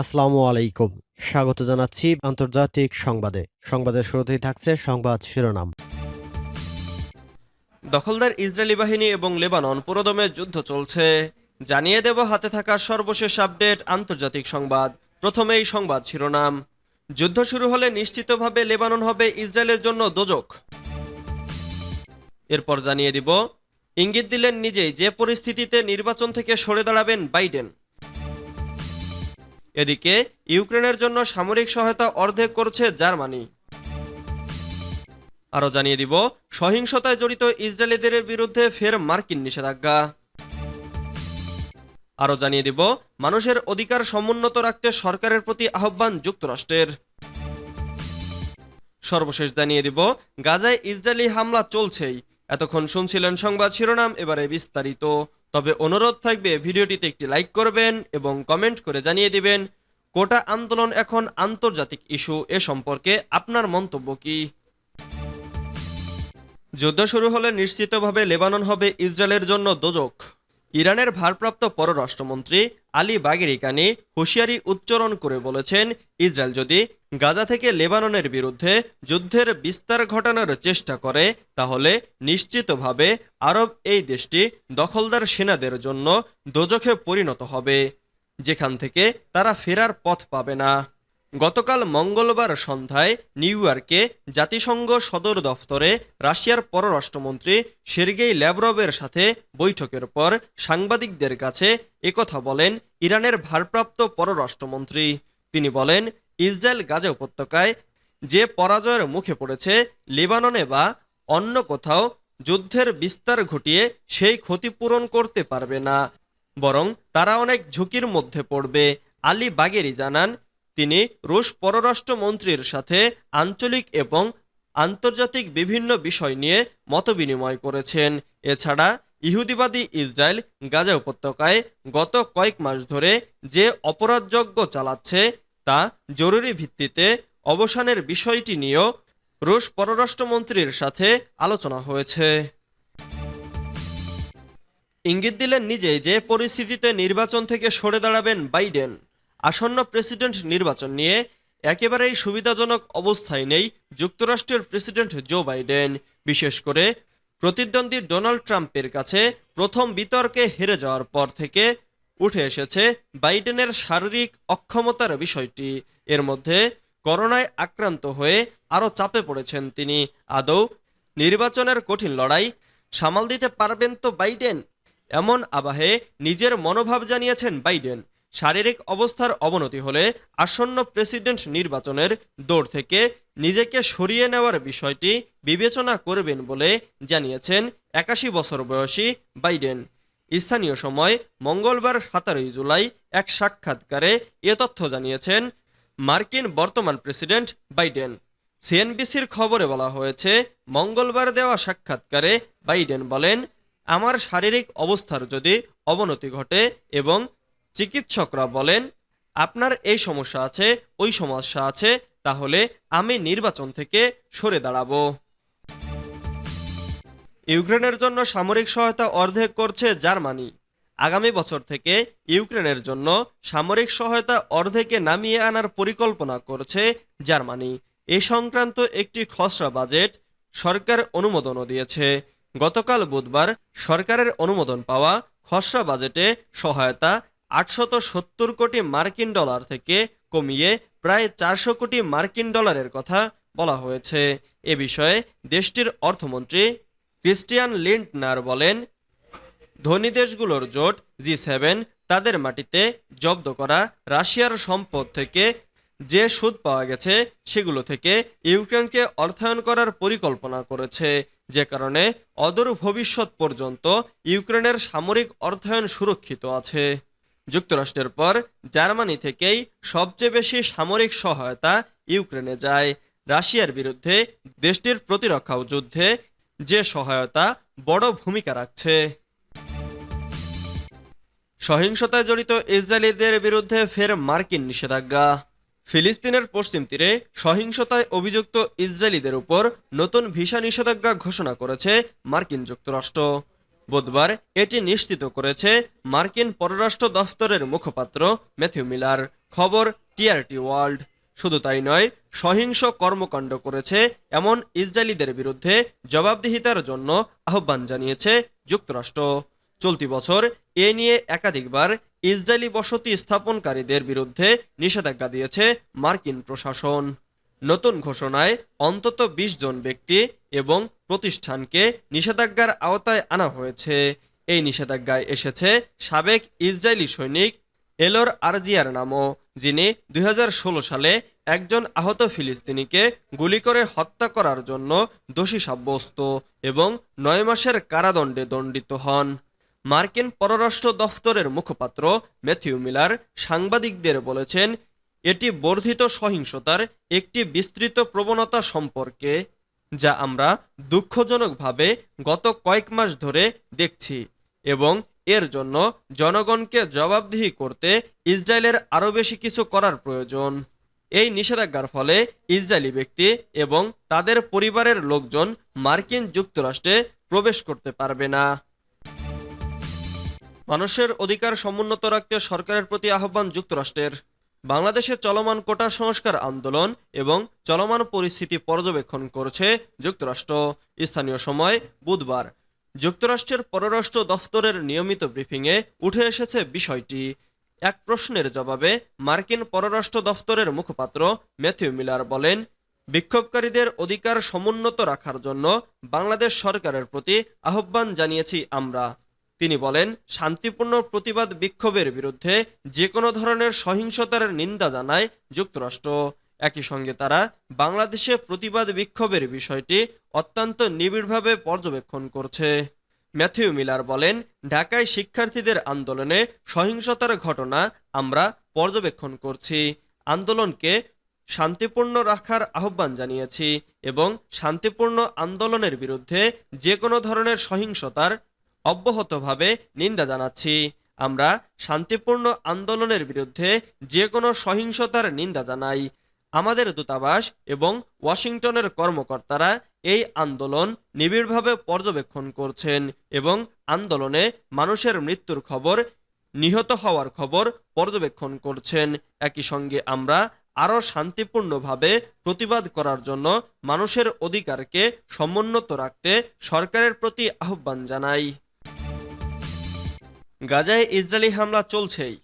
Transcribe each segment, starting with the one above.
আসসালামু আলাইকুম। স্বাগত জানাচ্ছি আন্তর্জাতিক সংবাদে। সংবাদের শুরুতেই থাকছে সংবাদ শিরোনাম। দখলদার ইসরায়েলি বাহিনী এবং লেবানন পুরোদমে যুদ্ধ চলছে। জানিয়ে দেব হাতে থাকা সর্বশেষ আপডেট আন্তর্জাতিক সংবাদ। প্রথমেই সংবাদ শিরোনাম। যুদ্ধ শুরু হলে নিশ্চিতভাবে লেবানন হবে ইসরায়েলের জন্য দোজক। এরপর জানিয়ে দিব, ইঙ্গিত দিলেন নিজেই যে পরিস্থিতিতে নির্বাচন থেকে সরে দাঁড়াবেন বাইডেন। এদিকে, ইউক্রেনের জন্য সামরিক সহায়তা অর্ধেক করছে জার্মানি। আরও জানিয়ে দিব, সহিংসতায় জড়িত ইসরায়েলিদের বিরুদ্ধে ফের মার্কিন নিষেধাজ্ঞা। আরও জানিয়ে দিব, মানুষের অধিকার সমুন্নত রাখতে সরকারের প্রতি আহ্বান যুক্তরাষ্ট্রের। সর্বশেষ জানিয়ে দিব, গাজায় ইসরায়েলি হামলা চলছেই। এতক্ষণ শুনছিলেন সংবাদ শিরোনাম, এবারে বিস্তারিত। তবে অনুরোধ থাকবে ভিডিওটিতে একটি লাইক করবেন এবং কমেন্ট করে জানিয়ে দিবেন কোটা আন্দোলন এখন আন্তর্জাতিক ইস্যু এ সম্পর্কে আপনার মন্তব্য কি? যুদ্ধ শুরু হলে নিশ্চিতভাবে লেবানন হবে ইসরায়েলের জন্য দোজক। ইরানের ভারপ্রাপ্ত পররাষ্ট্রমন্ত্রী আলী বাগেরি কানি হুঁশিয়ারি উচ্চারণ করে বলেছেন, ইসরায়েল যদি গাজা থেকে লেবাননের বিরুদ্ধে যুদ্ধের বিস্তার ঘটানোর চেষ্টা করে, তাহলে নিশ্চিতভাবে আরব এই দেশটি দখলদার সেনাদের জন্য দোজখে পরিণত হবে, যেখান থেকে তারা ফেরার পথ পাবে না। গতকাল মঙ্গলবার সন্ধ্যায় নিউ ইয়র্কে জাতিসংঘ সদর দফতরে রাশিয়ার পররাষ্ট্রমন্ত্রী সের্গেই ল্যাভরভের সাথে বৈঠকের পর সাংবাদিকদের কাছে একথা বলেন ইরানের ভারপ্রাপ্ত পররাষ্ট্রমন্ত্রী। তিনি বলেন, ইসরায়েল গাজা উপত্যকায় যে পরাজয়ের মুখে পড়েছে, লেবাননে বা অন্য কোথাও যুদ্ধের বিস্তার ঘটিয়ে সেই ক্ষতিপূরণ করতে পারবে না। বরং তারা অনেক ঝুঁকির মধ্যে পড়বে। আলী বাগেরি জানান তিনি রুশ পররাষ্ট্রমন্ত্রীর সাথে আঞ্চলিক এবং আন্তর্জাতিক বিভিন্ন বিষয় নিয়ে মতবিনিময় করেছেন। এছাড়া ইহুদিবাদী ইসরায়েল গাজা উপত্যকায় গত কয়েক মাস ধরে যে অপরাধযজ্ঞ চালাচ্ছে, তা জরুরি ভিত্তিতে অবসানের বিষয়টি নিয়েও রুশ পররাষ্ট্রমন্ত্রীর সাথে আলোচনা হয়েছে। ইঙ্গিত দিলেন নিজেই যে পরিস্থিতিতে নির্বাচন থেকে সরে দাঁড়াবেন বাইডেন। আসন্ন প্রেসিডেন্ট নির্বাচন নিয়ে একেবারেই সুবিধাজনক অবস্থায় নেই যুক্তরাষ্ট্রের প্রেসিডেন্ট জো বাইডেন। বিশেষ করে প্রতিদ্বন্দ্বী ডোনাল্ড ট্রাম্পের কাছে প্রথম বিতর্কে হেরে যাওয়ার পর থেকে উঠে এসেছে বাইডেনের শারীরিক অক্ষমতার বিষয়টি। এর মধ্যে করোনায় আক্রান্ত হয়ে আরও চাপে পড়েছেন তিনি। আদৌ নির্বাচনের কঠিন লড়াই সামাল দিতে পারবেন তো বাইডেন? এমন আবাহে নিজের মনোভাব জানিয়েছেন বাইডেন। শারীরিক অবস্থার অবনতি হলে আসন্ন প্রেসিডেন্ট নির্বাচনের দৌড় থেকে নিজেকে সরিয়ে নেওয়ার বিষয়টি বিবেচনা করবেন বলে জানিয়েছেন একাশি বছর বয়সী বাইডেন। স্থানীয় সময় মঙ্গলবার সতেরোই জুলাই এক সাক্ষাৎকারে এ তথ্য জানিয়েছেন, মার্কিন বর্তমান প্রেসিডেন্ট বাইডেন। সিএনবিসির খবরে বলা হয়েছে, মঙ্গলবার দেওয়া সাক্ষাৎকারে বাইডেন বলেন, আমার শারীরিক অবস্থার যদি অবনতি ঘটে এবং চিকিৎসকরা বলেন, আপনার এই সমস্যা আছে, ওই সমস্যা আছে, তাহলে আমি নির্বাচন থেকে সরে দাঁড়াবো। ইউক্রেনের জন্য সামরিক সহায়তা অর্ধেক করছে জার্মানি। আগামী বছর থেকে ইউক্রেনের জন্য সামরিক সহায়তা অর্ধেকে নামিয়ে আনার পরিকল্পনা করছে জার্মানি। এ সংক্রান্ত একটি খসড়া বাজেট সরকার অনুমোদনও দিয়েছে। গতকাল বুধবার সরকারের অনুমোদন পাওয়া খসড়া বাজেটে সহায়তা আটশত সত্তর কোটি মার্কিন ডলার থেকে কমিয়ে প্রায় চারশো কোটি মার্কিন ডলারের কথা বলা হয়েছে। এ বিষয়ে দেশটির অর্থমন্ত্রী ক্রিস্টিয়ান লিন্টনার বলেন, ধনী দেশগুলোর জোট, জি সেভেন, তাদের মাটিতে জব্দ করা রাশিয়ার সম্পদ থেকে যে সুদ পাওয়া গেছে, সেগুলো থেকে ইউক্রেনকে অর্থায়ন করার পরিকল্পনা করেছে। যে কারণে অদূর ভবিষ্যৎ পর্যন্ত ইউক্রেনের সামরিক অর্থায়ন সুরক্ষিত আছে। যুক্তরাষ্ট্রের পর জার্মানি থেকেই সবচেয়ে বেশি সামরিক সহায়তা ইউক্রেনে যায়। রাশিয়ার বিরুদ্ধে দেশটির প্রতিরক্ষা যুদ্ধে যে সহায়তা বড় ভূমিকা রাখছে। সহিংসতায় জড়িত ইসরায়েলিদের বিরুদ্ধে ফের মার্কিন নিষেধাজ্ঞা। ফিলিস্তিনের পশ্চিম তীরে সহিংসতায় অভিযুক্ত ইসরায়েলিদের উপর নতুন ভিসা নিষেধাজ্ঞা ঘোষণা করেছে মার্কিন যুক্তরাষ্ট্র। বুধবার এটি নিশ্চিত করেছে মার্কিন পররাষ্ট্র দফতরের মুখপাত্র ম্যাথিউ মিলার। খবর টিআরটি ওয়ার্ল্ড। শুধু তাই নয়, সহিংস কর্মকাণ্ড করেছে এমন ইসরায়েলিদের বিরুদ্ধে জবাবদিহিতার জন্য আহ্বান জানিয়েছে যুক্তরাষ্ট্র। চলতি বছর এ নিয়ে একাধিকবার ইসরায়েলি বসতি স্থাপনকারীদের বিরুদ্ধে নিষেধাজ্ঞা দিয়েছে মার্কিন প্রশাসন। নতুন ঘোষণায় অন্তত ২০ জন ব্যক্তি এবং প্রতিষ্ঠানকে নিষেধাজ্ঞার আওতায় আনা হয়েছে। এই নিষেধাজ্ঞায় এসেছে সাবেক ইসরায়েলি সৈনিক এলোর আরজিয়ার নামও, যিনি দুই হাজার ষোলো সালে একজন আহত ফিলিস্তিনিকে গুলি করে হত্যা করার জন্য দোষী সাব্যস্ত এবং নয় মাসের কারাদণ্ডে দণ্ডিত হন। মার্কিন পররাষ্ট্র দফতরের মুখপাত্র ম্যাথিউ মিলার সাংবাদিকদের বলেছেন, এটি বর্ধিত সহিংসতার একটি বিস্তৃত প্রবণতা সম্পর্কে যা আমরা দুঃখজনকভাবে গত কয়েক মাস ধরে দেখছি এবং এর জন্য জনগণকে জবাবদিহি করতে ইসরায়েলের আরও বেশি কিছু করার প্রয়োজন। এই নিষেধাজ্ঞার ফলে ইসরায়েলি ব্যক্তি এবং তাদের পরিবারের লোকজন মার্কিন যুক্তরাষ্ট্রে প্রবেশ করতে পারবে না। মানুষের অধিকার সমুন্নত রাখতে সরকারের প্রতি আহ্বান যুক্তরাষ্ট্রের। বাংলাদেশে চলমান কোটা সংস্কার আন্দোলন এবং চলমান পরিস্থিতি পর্যবেক্ষণ করছে যুক্তরাষ্ট্র। স্থানীয় সময় বুধবার। যুক্তরাষ্ট্রের পররাষ্ট্র দফতরের নিয়মিত ব্রিফিংয়ে উঠে এসেছে বিষয়টি। এক প্রশ্নের জবাবে মার্কিন পররাষ্ট্র দফতরের মুখপাত্র ম্যাথিউ মিলার বলেন, বিক্ষোভকারীদের অধিকার সমুন্নত রাখার জন্য বাংলাদেশ সরকারের প্রতি আহ্বান জানিয়েছি আমরা। তিনি বলেন, শান্তিপূর্ণ প্রতিবাদ বিক্ষোভের বিরুদ্ধে যে কোনো ধরনের সহিংসতার নিন্দা জানায় যুক্তরাষ্ট্র। একই সঙ্গে তারা বাংলাদেশে প্রতিবাদ বিক্ষোভের বিষয়টি অত্যন্ত নিবিড়ভাবে পর্যবেক্ষণ করছে। ম্যাথিউ মিলার বলেন, ঢাকায় শিক্ষার্থীদের আন্দোলনে সহিংসতার ঘটনা আমরা পর্যবেক্ষণ করছি, আন্দোলনকে শান্তিপূর্ণ রাখার আহ্বান জানিয়েছি এবং শান্তিপূর্ণ আন্দোলনের বিরুদ্ধে যে কোনো ধরনের সহিংসতার অব্যাহতভাবে নিন্দা জানাচ্ছি। আমরা শান্তিপূর্ণ আন্দোলনের বিরুদ্ধে যে কোনো সহিংসতার নিন্দা জানাই। আমাদের দূতাবাস এবং ওয়াশিংটনের কর্মকর্তারা এই আন্দোলন নিবিড়ভাবে পর্যবেক্ষণ করছেন এবং আন্দোলনে মানুষের মৃত্যুর খবর, নিহত হওয়ার খবর পর্যবেক্ষণ করছেন। একই সঙ্গে আমরা আরও শান্তিপূর্ণভাবে প্রতিবাদ করার জন্য মানুষের অধিকারকে সমুন্নত রাখতে সরকারের প্রতি আহ্বান জানাই। গাজায় ইসরায়েলি হামলা চলছেই।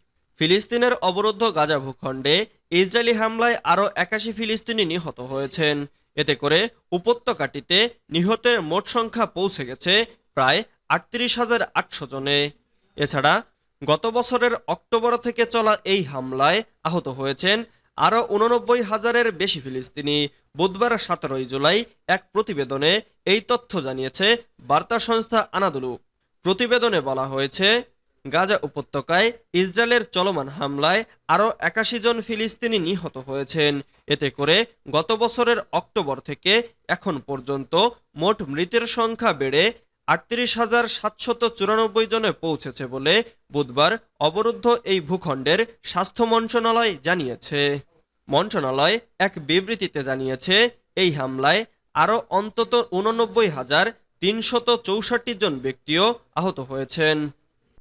ফিলিস্তিনের অবরুদ্ধ গাজা ভূখণ্ডে ইসরায়েলি হামলায় আরও একাশি ফিলিস্তিনি নিহত হয়েছেন। এতে করে উপত্যকাটিতে নিহতের মোট সংখ্যা পৌঁছে গেছে প্রায় আটত্রিশ হাজার আটশো জনে। এছাড়া গত বছরের অক্টোবর থেকে চলা এই হামলায় আহত হয়েছেন আরও উননব্বই হাজারের বেশি ফিলিস্তিনি। বুধবার সতেরোই জুলাই এক প্রতিবেদনে এই তথ্য জানিয়েছে বার্তা সংস্থা আনাদুলু। প্রতিবেদনে বলা হয়েছে গাজা উপত্যকায় ইসরায়েলের চলমান হামলায় আরও একাশি জন ফিলিস্তিনি নিহত হয়েছেন। এতে করে গত বছরের অক্টোবর থেকে এখন পর্যন্ত মোট মৃতের সংখ্যা বেড়ে আটত্রিশ হাজার সাতশত চুরানব্বই জনে পৌঁছেছে বলে বুধবার অবরুদ্ধ এই ভূখণ্ডের স্বাস্থ্য মন্ত্রণালয় জানিয়েছে। মন্ত্রণালয় এক বিবৃতিতে জানিয়েছে, এই হামলায় আরও অন্তত উননব্বই হাজার তিনশত চৌষট্টি জন ব্যক্তিও আহত হয়েছেন।